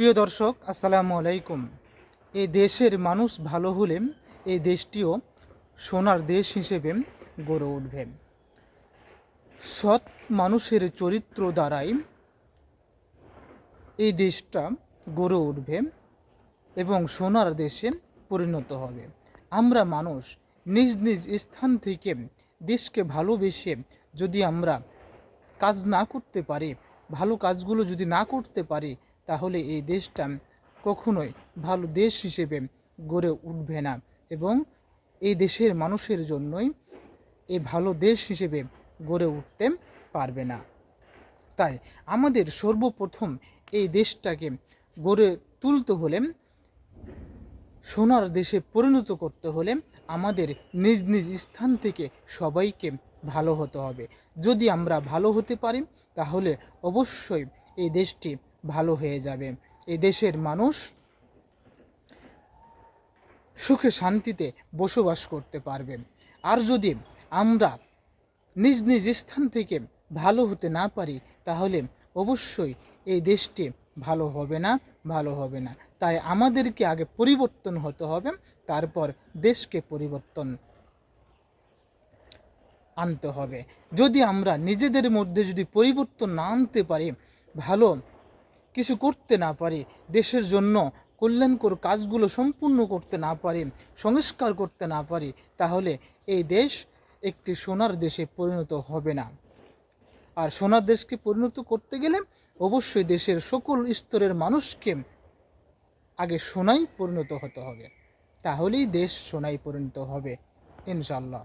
প্রিয় দর্শক, আসসালামু আলাইকুম। এই দেশের মানুষ ভালো হলে এই দেশটিও সোনার দেশ হিসেবে গড়ে উঠবে। সৎ মানুষের চরিত্র দ্বারাই এই দেশটা গড়ে উঠবে এবং সোনার দেশে পরিণত হবে। আমরা মানুষ নিজ নিজ স্থান থেকে দেশকে ভালোবেসে যদি আমরা কাজ না করতে পারি, ভালো কাজগুলো যদি না করতে পারি তাহলে এই দেশটা কখনোই ভালো দেশ হিসেবে গড়ে উঠবে না এবং এই দেশের মানুষের জন্যই এই ভালো দেশ হিসেবে গড়ে উঠতে পারবে না। তাই আমাদের সর্বপ্রথম এই দেশটাকে গড়ে তুলতে হলে, সোনার দেশে পরিণত করতে হলে আমাদের নিজ নিজ স্থান থেকে সবাইকে ভালো হতে হবে। যদি আমরা ভালো হতে পারি, তাহলে অবশ্যই এই দেশটি ভালো হয়ে যাবে। এই দেশের মানুষ সুখে শান্তিতে বসবাস করতে পারবে। আর যদি আমরা নিজ নিজ স্থান থেকে ভালো হতে না পারি, তাহলে অবশ্যই এই দেশটি ভালো হবে না, ভালো হবে না। তাই আমাদেরকে আগে পরিবর্তন হতে হবে, তারপর দেশকে পরিবর্তন আনতে হবে। যদি আমরা নিজেদের মধ্যে যদি পরিবর্তন না আনতে পারি, ভালো কিছু করতে না পারি, দেশের জন্য কল্যাণকর কাজগুলো সম্পূর্ণ করতে না পারি, সংস্কার করতে না পারি, তাহলে এই দেশ একটি সোনার দেশে পরিণত হবে না। আর সোনার দেশকে পরিণত করতে গেলে অবশ্যই দেশের সকল স্তরের মানুষকে আগে সোনায় পরিণত হতে হবে। তাহলেই দেশ সোনায় পরিণত হবে ইনশাল্লাহ